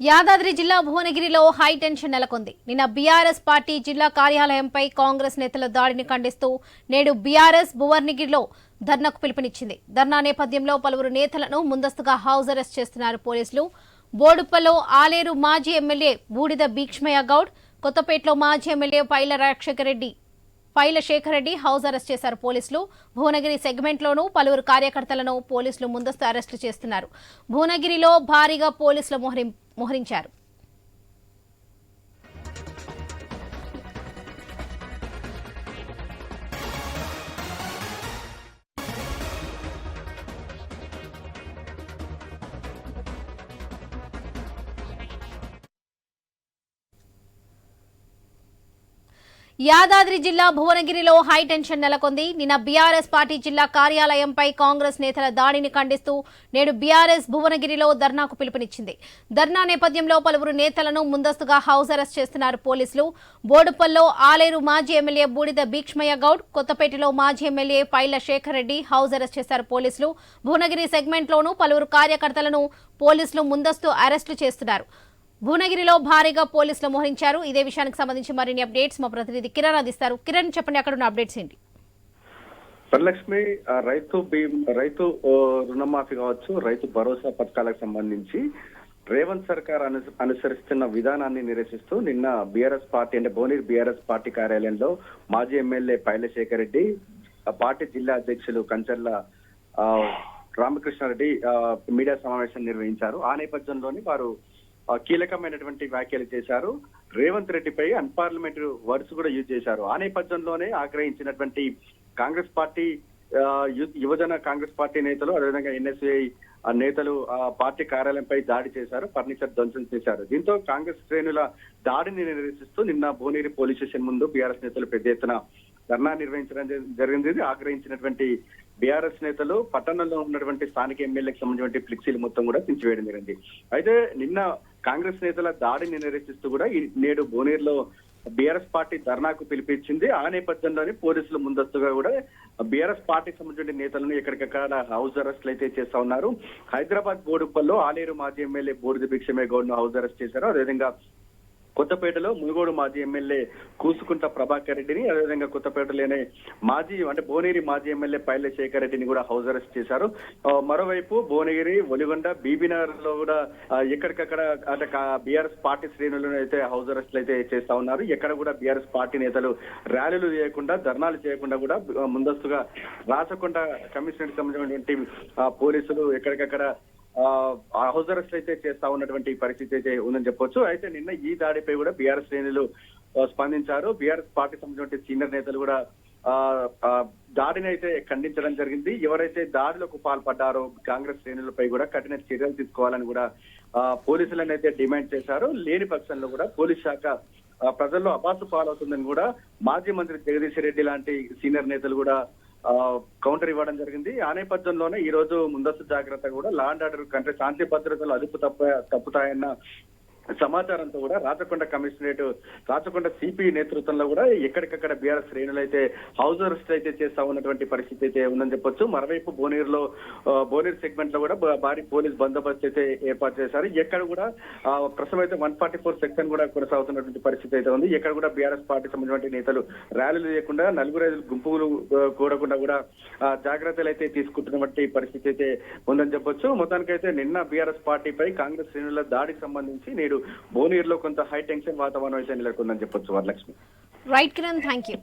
యాదాద్రి జిల్లా భువనగిరిలో high tension నెలకొంది. నిన్న బీఆర్ఎస్ పార్టీ జిల్లా కార్యాలయంపై కాంగ్రెస్ నేతల దాడిని ఖండిస్తూ నేడు బీఆర్ఎస్ భువనగిరిలో ధర్నాకు పిలుపునిచ్చింది. ధర్నా నేపథ్యంలో పలువురు నేతలను ముందస్తుగా హౌస్ అరెస్ట్ చేస్తున్నారు పోలీసులు. బోడుప్పలో ఆలేరు మాజీ ఎమ్మెల్యే బూడిద భీక్ష్మయ్య గౌడ్ కొత్తపేటలో మాజీ MLA Paila Rajasekhara Reddy Paila Sekhar Reddy house arrest చేశారు పోలీసులు. భువనగిరి సెగ్మెంట్లోనూ పలువురు కార్యకర్తలను పోలీసులు ముందస్తు అరెస్టు చేస్తున్నారు. భువనగిరిలో భారీగా పోలీసులు మోహరించారు. యాదాద్రి జిల్లా భువనగిరిలో హై టెన్షన్ నెలకొంది. నిన్న బీఆర్ఎస్ పార్టీ జిల్లా కార్యాలయంపై కాంగ్రెస్ నేతల దాడిని ఖండిస్తూ నేడు బీఆర్ఎస్ భువనగిరిలో ధర్నాకు పిలుపునిచ్చింది. ధర్నా నేపథ్యంలో పలువురు నేతలను ముందస్తుగా హౌస్ అరెస్ట్ చేస్తున్నారు పోలీసులు. బోడుపల్లో ఆలేరు మాజీ ఎమ్మెల్యే బూడిద భీక్ష్మయ్య గౌడ్ కొత్తపేటలో మాజీ MLA Paila Shekar Reddy house arrest చేశారు పోలీసులు. భువనగిరి సెగ్మెంట్లోనూ పలువురు కార్యకర్తలను పోలీసులు ముందస్తు అరెస్టు చేస్తున్నారు. భువనగిరిలో భారీగా పోలీసులు మోహరించారు. ఇదే విషయానికి సంబంధించి మరిన్ని అప్డేట్స్ మా ప్రతినిధి కిరణ్ అందిస్తారు. కిరణ్ చెప్పండి అక్కడ ఉన్న అప్డేట్స్ ఏంటి? వరలక్ష్మి రైతు బీమ్ రైతు రుణమాఫీ కావచ్చు రైతు భరోసా పథకాలకు సంబంధించి రేవంత్ సర్కార్ అను అనుసరిస్తున్న విధానాన్ని నిరసిస్తూ నిన్న బీఆర్ఎస్ పార్టీ అంటే భువనగిరి బీఆర్ఎస్ పార్టీ కార్యాలయంలో మాజీ ఎమ్మెల్యే పైలశేఖర్ రెడ్డి పార్టీ జిల్లా అధ్యక్షులు కంచర్ల రామకృష్ణారెడ్డి మీడియా సమావేశం నిర్వహించారు. ఆ నేపథ్యంలోని వారు కీలకమైనటువంటి వ్యాఖ్యలు చేశారు. రేవంత్ రెడ్డిపై అన్పార్లమెంటరీ వర్డ్స్ కూడా యూజ్ చేశారు. ఆ నేపథ్యంలోనే ఆగ్రహించినటువంటి కాంగ్రెస్ పార్టీ ఆ, యువజన కాంగ్రెస్ పార్టీ నేతలు అదేవిధంగా ఎన్ఎస్ఐ నేతలు ఆ పార్టీ కార్యాలయంపై దాడి చేశారు ఫర్నిచర్ ధ్వంసం చేశారు. దీంతో కాంగ్రెస్ శ్రేణుల దాడిని నిరసిస్తూ నిన్న భువనగిరి పోలీస్ స్టేషన్ ముందు బీఆర్ఎస్ నేతలు పెద్ద ఎత్తున ధర్నా నిర్వహించడం జరిగింది. ఇది ఆగ్రహించినటువంటి బీఆర్ఎస్ నేతలు పట్టణంలో ఉన్నటువంటి స్థానిక ఎమ్మెల్యేకి సంబంధించినటువంటి ఫ్లెక్సీలు మొత్తం కూడా దించివేయడం జరిగింది. అయితే నిన్న కాంగ్రెస్ నేతల దాడిని నిరసిస్తూ కూడా నేడు భువనగిరిలో బీఆర్ఎస్ పార్టీ ధర్నాకు పిలిపించింది. ఆ నేపథ్యంలోనే పోలీసులు ముందస్తుగా కూడా బీఆర్ఎస్ పార్టీకి సంబంధించిన నేతలను ఎక్కడికక్కడ హౌస్ అరెస్ట్లు అయితే చేస్తా ఉన్నారు. హైదరాబాద్ బోడుప్పల్లో ఆలేరు మాజీ ఎమ్మెల్యే బూడిద భిక్షమే గౌడ్ను హౌస్ అరెస్ట్ చేశారు. అదేవిధంగా కొత్తపేటలో మునుగోడు మాజీ ఎమ్మెల్యే కూసుకుంట ప్రభాకర్ రెడ్డిని అదేవిధంగా కొత్తపేటలోనే మాజీ అంటే భువనగిరి మాజీ ఎమ్మెల్యే పైల శేఖర్ రెడ్డిని కూడా హౌస్ అరెస్ట్ చేశారు. మరోవైపు భువనగిరి ఒలిగొండ బీబీనగర్లో కూడా ఎక్కడికక్కడ అంటే బీఆర్ఎస్ పార్టీ శ్రేణులను అయితే హౌస్ అరెస్ట్లు అయితే చేస్తా ఉన్నారు. ఎక్కడ కూడా బీఆర్ఎస్ పార్టీ నేతలు ర్యాలీలు చేయకుండా ధర్నాలు చేయకుండా కూడా ముందస్తుగా రాచకొండ కమిషనర్ సంబంధించినటువంటి పోలీసులు ఎక్కడికక్కడ హౌస్ అరెస్ట్ అయితే చేస్తా ఉన్నటువంటి పరిస్థితి అయితే ఉందని చెప్పొచ్చు. అయితే నిన్న ఈ దాడిపై కూడా బీఆర్ఎస్ శ్రేణులు స్పందించారు. బీఆర్ఎస్ పార్టీ సంబంధించిన సీనియర్ నేతలు కూడా ఆ, దాడిని అయితే ఖండించడం జరిగింది. ఎవరైతే దాడిలకు పాల్పడ్డారో కాంగ్రెస్ శ్రేణులపై కూడా కఠిన చర్యలు తీసుకోవాలని కూడా ఆ, పోలీసులను అయితే డిమాండ్ చేశారు. లేని పక్షంలో కూడా పోలీస్ శాఖ ఆ, ప్రజల్లో అబాసు పాలవుతుందని కూడా మాజీ మంత్రి జగదీష్ రెడ్డి లాంటి సీనియర్ నేతలు కూడా కౌంటర్ ఇవ్వడం జరిగింది. ఆ నేపథ్యంలోనే ఈ రోజు ముందస్తు జాగ్రత్త కూడా లాండ్ ఆర్డర్ కంటే శాంతి భద్రతలు అదుపు తప్ప తప్పుతాయన్న సమాచారంతో కూడా రాచకొండ కమిషనరేట్ రాచకొండ సిపి నేతృత్వంలో కూడా ఎక్కడికక్కడ బీఆర్ఎస్ శ్రేణులు అయితే హౌస్ అరెస్ట్ అయితే చేస్తా ఉన్నటువంటి పరిస్థితి అయితే ఉందని చెప్పొచ్చు. మరోవైపు భువనగిరిలో లో భువనగిరి సెగ్మెంట్లో కూడా భారీ పోలీస్ బందోబస్తు అయితే ఏర్పాటు చేశారు. ఎక్కడ కూడా ప్రస్తుతం అయితే వన్ ఫార్టీ ఫోర్ సెక్షన్ కూడా కొనసాగుతున్నటువంటి పరిస్థితి అయితే ఉంది. ఎక్కడ కూడా బీఆర్ఎస్ పార్టీ సంబంధించిన నేతలు ర్యాలీలు చేయకుండా నలుగురు ఐదు గుంపులు కూడకుండా కూడా జాగ్రత్తలు అయితే తీసుకుంటున్నటువంటి పరిస్థితి అయితే ఉందని చెప్పొచ్చు. మొత్తానికైతే నిన్న బీఆర్ఎస్ పార్టీపై కాంగ్రెస్ శ్రేణుల దాడికి సంబంధించి నేడు భువనగిరిలో కొంత హై టెన్షన్ వాతావరణం అయితే నెలకొందని చెప్పొచ్చు Varalakshmi. Right Kiran thank you